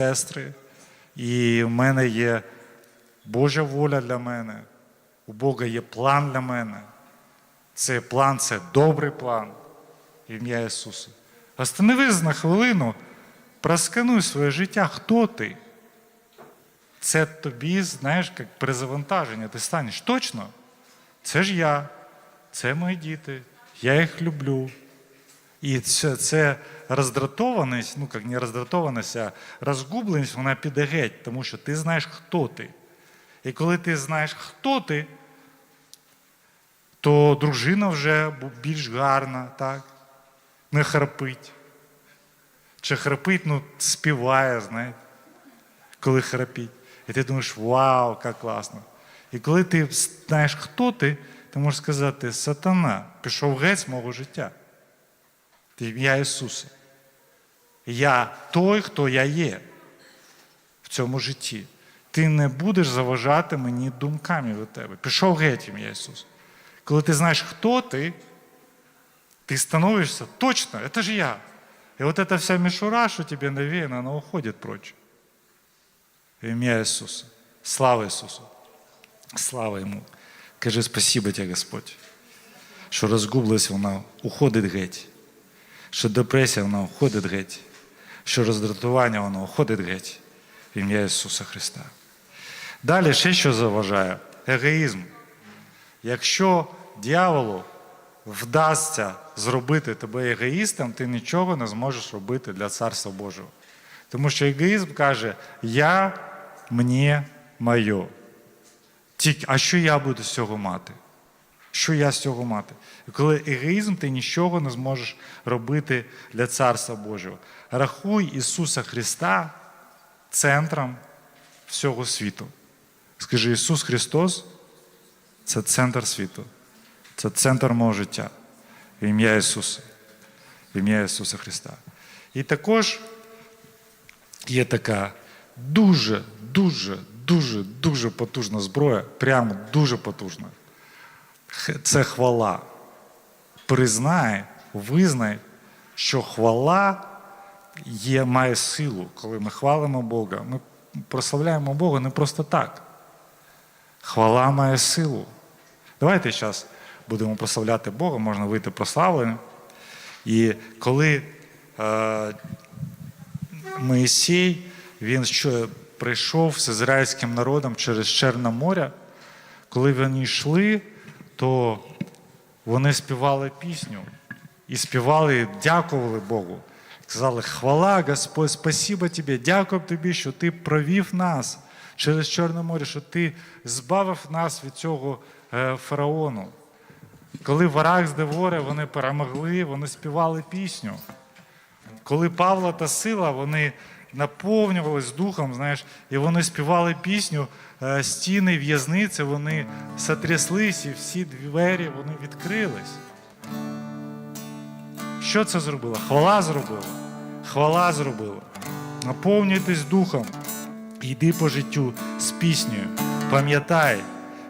сестри, і в мене є Божа воля для мене, у Бога є план для мене. Цей план це добрий план ім'я Ісуса. Остановись на хвилину, проскануй своє життя, хто ти. Це тобі, знаєш, як при завантаженні ти станеш. Точно? Це ж я, це мої діти, я їх люблю. І це, це роздратованість, ну як не роздратованість, а розгубленість, вона піде геть, тому що ти знаєш, хто ти. І коли ти знаєш, хто ти, то дружина вже більш гарна, так? Не храпить. Чи храпить, ну, співає, знаєте, коли храпить. І ти думаєш, вау, як класно. І коли ти знаєш, хто ти, ти можеш сказати, сатана, пішов геть з мого життя. В ім'я Ісуса. Я той, хто я є в цьому житті. Ти не будеш заважати мені думками від тебе. Пішов геть в ім'я Ісуса. Коли ти знаєш, хто ти, ты становишься точно, это же я. И вот эта вся мишура, что тебе навеяна, она уходит прочь. В имя Иисуса. Слава Иисусу. Слава Ему. Кажи спасибо тебе, Господь, що розгублість вона уходить геть, що депресія вона уходить геть, що роздратування воно уходить геть в ім'я Ісуса Христа. Далі ще що заважає? Егоїзм. Якщо дьяволу вдасться зробити тебе егоїстом, ти нічого не зможеш робити для Царства Божого. Тому що егоїзм каже: Я, мені, моє. Тільки, а що я буду з цього мати? Що я з цього мати? Коли егоїзм, ти нічого не зможеш робити для Царства Божого. Рахуй Ісуса Христа центром всього світу. Скажи, Ісус Христос це центр світу. Це центр мого життя. Ім'я Ісуса. В ім'я Ісуса Христа. І також є така дуже, дуже, дуже, дуже потужна зброя, прямо дуже потужна. Це хвала. Признай, визнай, що хвала є, має силу. Коли ми хвалимо Бога, ми прославляємо Бога не просто так. Хвала має силу. Давайте зараз будемо прославляти Бога, можна вийти прославленим. І коли е, Моїсій, він що, прийшов з ізраїльським народом через Черне море, коли вони йшли, то вони співали пісню і співали, дякували Богу. Сказали, хвала, Господь, спасибо тобі, дякую тобі, що ти провів нас через Чорне море, що ти збавив нас від цього е, фараону. Коли варах з Девори вони перемогли, вони співали пісню. Коли Павло та Сила вони наповнювались духом, знаєш, і вони співали пісню, е, стіни в'язниці, вони сотряслись, і всі двері вони відкрились. Що це зробило? Хвала зробила. Хвала зробила. Наповнюйтесь духом. Йди по життю з піснею. Пам'ятай,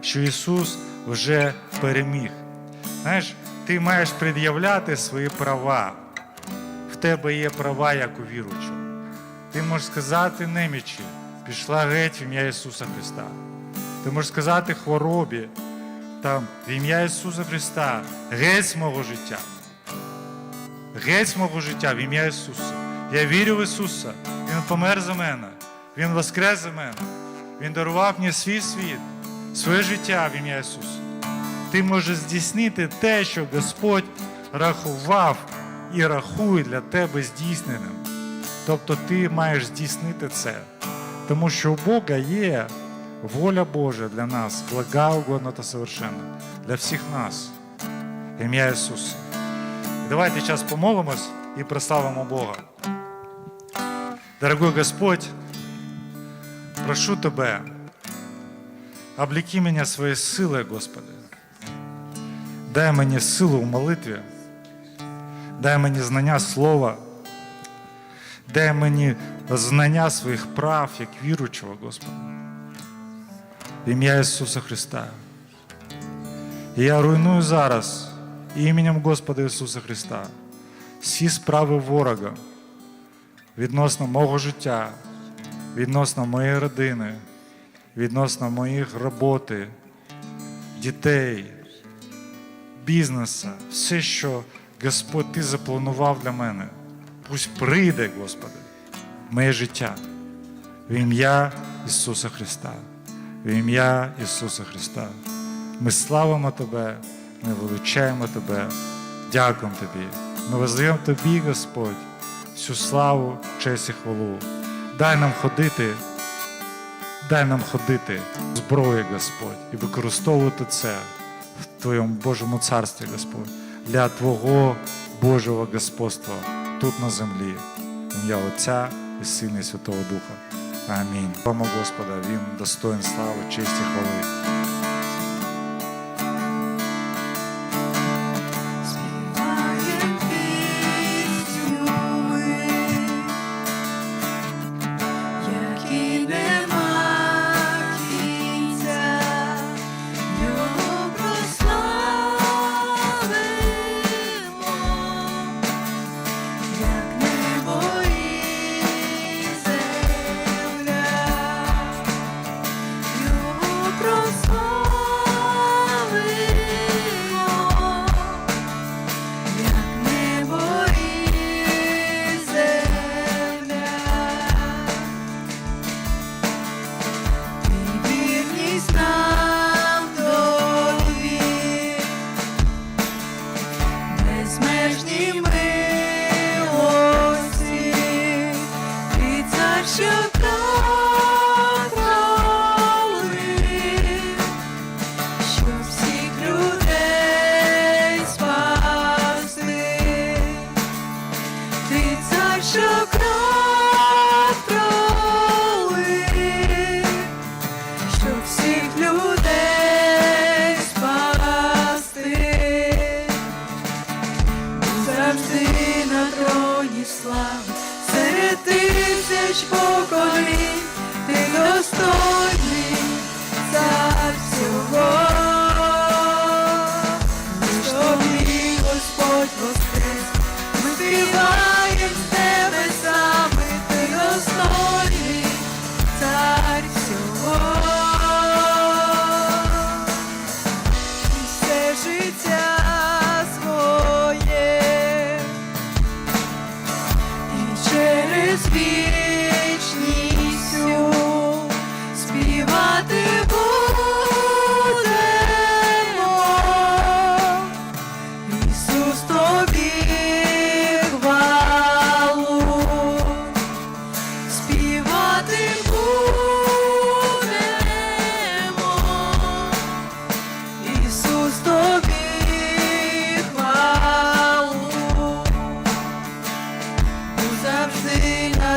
що Ісус вже переміг. Знаєш, ти маєш пред'являти свої права. В тебе є права, як у віручого. Ти можеш сказати немічі, пішла геть в ім'я Ісуса Христа. Ти можеш сказати хворобі, там, в ім'я Ісуса Христа, геть з мого життя. Геть мого життя в ім'я Ісуса. Я вірю в Ісуса. Він помер за мене. Він воскрес за мене. Він дарував мені свій світ, своє життя в ім'я Ісуса. Ти можеш здійснити те, що Господь рахував і рахує для тебе здійсненим. Тобто ти маєш здійснити це. Тому що у Бога є воля Божа для нас, блага угодна та совершенна, для всіх нас. Ім'я Ісуса. Давайте зараз помолимось і прославимо Бога. Дорогой Господь, прошу Тебе, облеки меня своей силой, Господи. Дай мені силу в молитві, дай мені знання слова, дай мені знання своїх прав, як віручого, Господи. В ім'я Ісуса Христа. І я руйную зараз іменем Господа Ісуса Христа всі справи ворога відносно мого життя, відносно моєї родини, відносно моїх роботи, дітей, бізнесу, все, що Господь Ти запланував для мене. Пусть прийде, Господи, моє життя. В ім'я Ісуса Христа. В ім'я Ісуса Христа. Ми славимо Тебе, ми величаємо Тебе, дякуємо Тобі. Ми воздаємо Тобі, Господь, всю славу, честь і хвалу. Дай нам ходити, дай нам ходити в зброї, Господь, і використовувати це в Твоєму Божому царстві, Господь, для Твого Божого господства тут на землі. Ім'я Отця і Сина і Святого Духа. Амінь. Слава Господа, Він достоин слави, честі, хвали.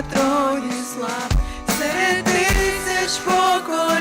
Троні слав, серед тисяч поколінь,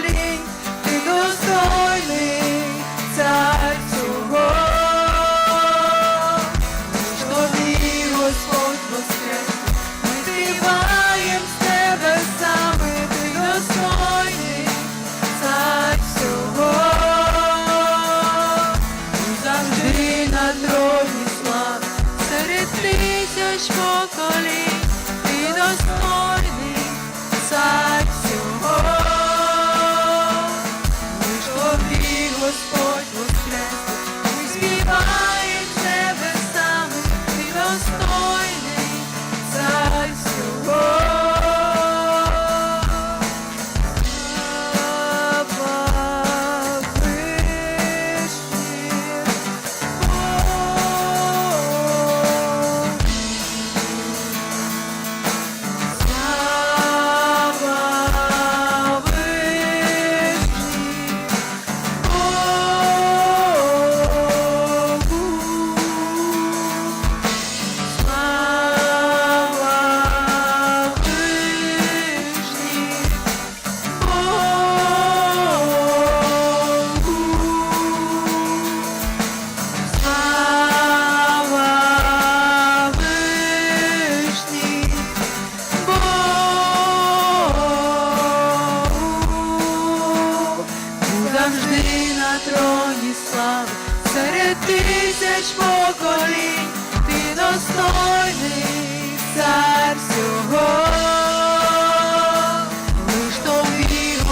На троні слави, серед тисяч поколінь, ти достойний цар всього.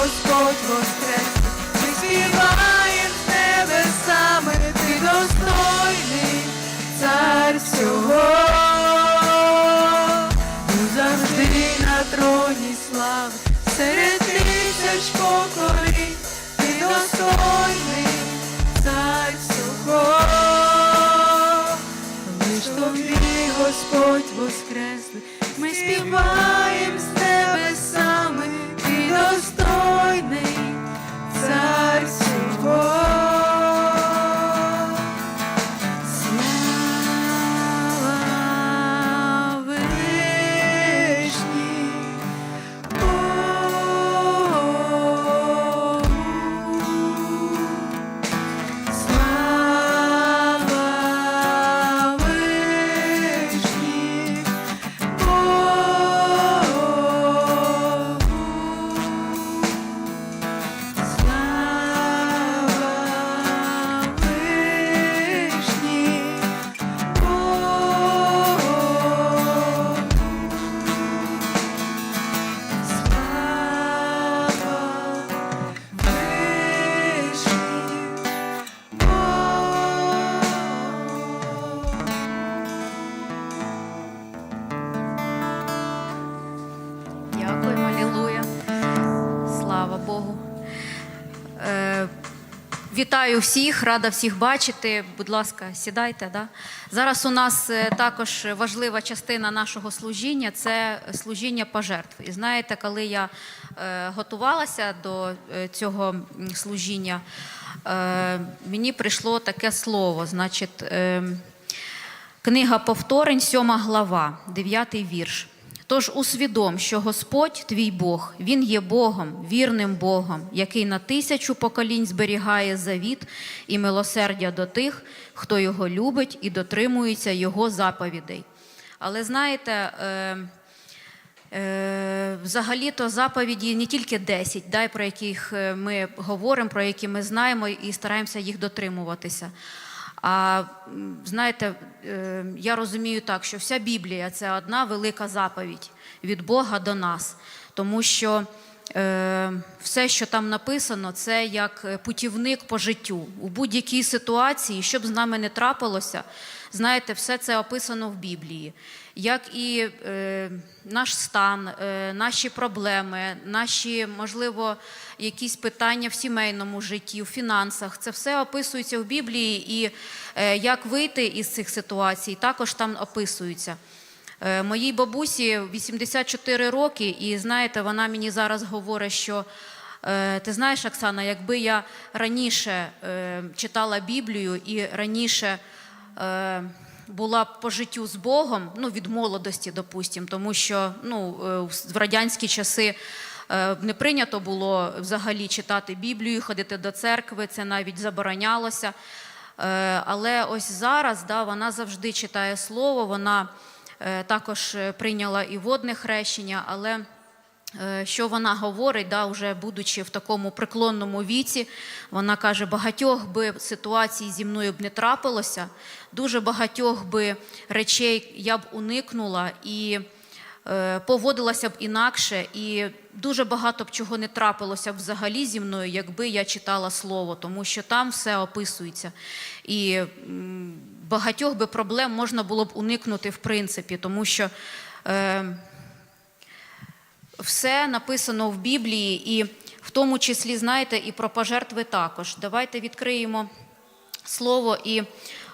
Господь воскрес, ми співаєм з небесами, ти достойний, цар всього, ну завжди на троні слави, серед Господь воскресли, ми співаєм Богу. Е, вітаю всіх, рада всіх бачити. Будь ласка, сідайте. Да? Зараз у нас е, також важлива частина нашого служіння це служіння пожертв. І знаєте, коли я е, готувалася до е, цього служіння, мені прийшло таке слово. Значить, е, Книга повторень, 7 глава, 9 вірш. Тож усвідом, що Господь твій Бог, Він є Богом, вірним Богом, який на тисячу поколінь зберігає завіт і милосердя до тих, хто його любить і дотримується його заповідей. Але знаєте, е, Е, Взагалі-то заповіді не тільки 10, да, про яких е, ми говоримо, про які ми знаємо і стараємося їх дотримуватися. А знаєте, е, я розумію так, що вся Біблія це одна велика заповідь від Бога до нас, тому що е, все, що там написано, це як е, путівник по життю. У будь-якій ситуації, що б з нами не трапилося, знаєте, все це описано в Біблії. Як і е, наш стан, е, наші проблеми, наші, можливо, якісь питання в сімейному житті, в фінансах, це все описується в Біблії, і е, як вийти із цих ситуацій, також там описується. Е, Моїй бабусі 84 роки, і знаєте, вона мені зараз говорить, що е, ти знаєш, Оксана, якби я раніше е, читала Біблію і раніше була по життю з Богом, ну від молодості, допустим, тому що ну, е, в радянські часи. е, Не прийнято було взагалі читати Біблію, ходити до церкви, це навіть заборонялося. Е, Але ось зараз да, вона завжди читає слово, вона е, також е, прийняла і водне хрещення, але е, що вона говорить, да, вже будучи в такому преклонному віці, вона каже, багатьох би ситуацій зі мною б не трапилося, дуже багатьох би речей я б уникнула і е, поводилася б інакше, і дуже багато б чого не трапилося б взагалі зі мною, якби я читала слово, тому що там все описується. І багатьох би проблем можна було б уникнути в принципі, тому що. Е, все написано в Біблії, і в тому числі, знаєте, і про пожертви також. Давайте відкриємо слово і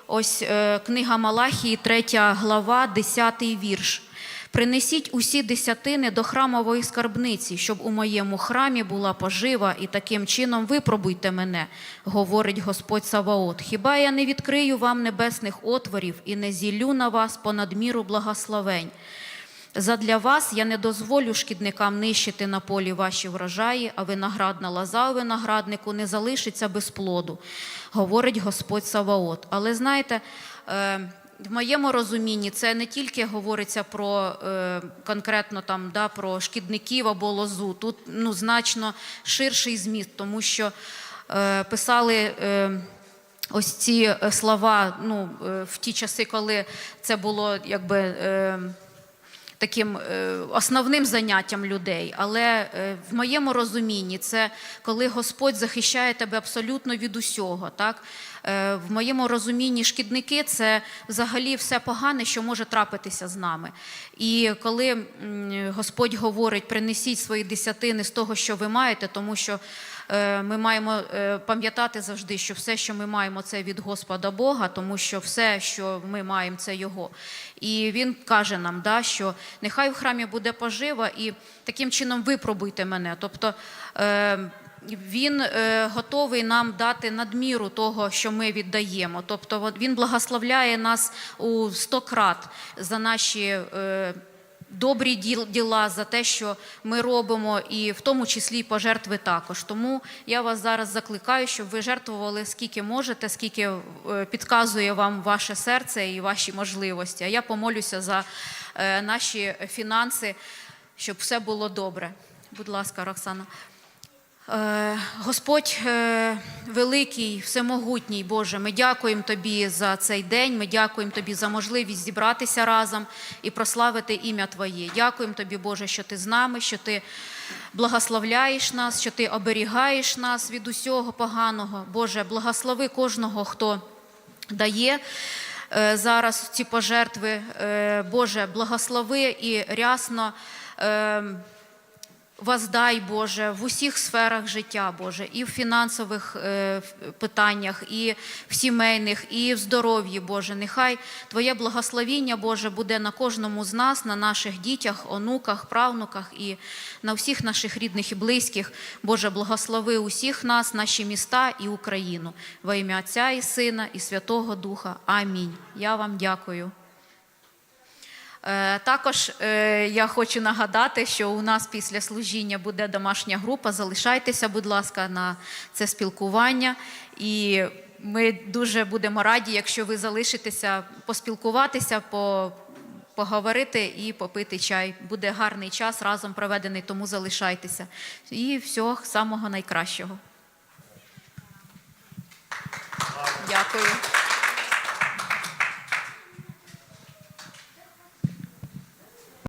ось е, книга Малахії, 3 глава, 10 вірш. Принесіть усі десятини до храмової скарбниці, щоб у моєму храмі була пожива, і таким чином випробуйте мене, говорить Господь Саваот. Хіба я не відкрию вам небесних отворів і не зіллю на вас понад міру благословень? Задля вас я не дозволю шкідникам нищити на полі ваші врожаї, а виноградна лоза у винограднику не залишиться без плоду, говорить Господь Саваот. Але знаєте, е, в моєму розумінні це не тільки говориться про е, конкретно там да, про шкідників або лозу. Тут ну, значно ширший зміст, тому що е, писали. Ось ці слова ну, в ті часи, коли це було якби. Таким е, основним заняттям людей. Але е, в моєму розумінні це коли Господь захищає тебе абсолютно від усього. Так? Е, В моєму розумінні шкідники це взагалі все погане, що може трапитися з нами. І коли Господь говорить, принесіть свої десятини з того, що ви маєте, тому що е, ми маємо е, пам'ятати завжди, що все, що ми маємо, це від Господа Бога, тому що все, що ми маємо, це Його. І Він каже нам, да, що нехай в храмі буде пожива, і таким чином випробуйте мене. Тобто він е, готовий нам дати надміру того, що ми віддаємо. Тобто, він благословляє нас у сто крат за наші. Е, добрі діла за те, що ми робимо, і в тому числі й пожертви також. Тому я вас зараз закликаю, щоб ви жертвували скільки можете, скільки е, підказує вам ваше серце і ваші можливості. А я помолюся за наші фінанси, щоб все було добре. Будь ласка, Роксана. Е, Господь е, великий, всемогутній Боже, ми дякуємо Тобі за цей день. Ми дякуємо Тобі за можливість зібратися разом і прославити ім'я Твоє. Дякуємо Тобі, Боже, що Ти з нами, що Ти благословляєш нас, що Ти оберігаєш нас від усього поганого. Боже, благослови кожного, хто дає. е, Зараз ці пожертви, Боже, благослови і рясно Воздай, Боже, в усіх сферах життя, Боже, і в фінансових е, питаннях, і в сімейних, і в здоров'ї, Боже. Нехай Твоє благословіння, Боже, буде на кожному з нас, на наших дітях, онуках, правнуках і на всіх наших рідних і близьких. Боже, благослови усіх нас, наші міста і Україну. Во ім'я Отця і Сина, і Святого Духа. Амінь. Я вам дякую. Е, Також е, я хочу нагадати, що у нас після служіння буде домашня група. Залишайтеся, будь ласка, на це спілкування. І ми дуже будемо раді, якщо ви залишитеся поспілкуватися, поговорити і попити чай. Буде гарний час разом проведений, тому залишайтеся. І всього самого найкращого. Дякую.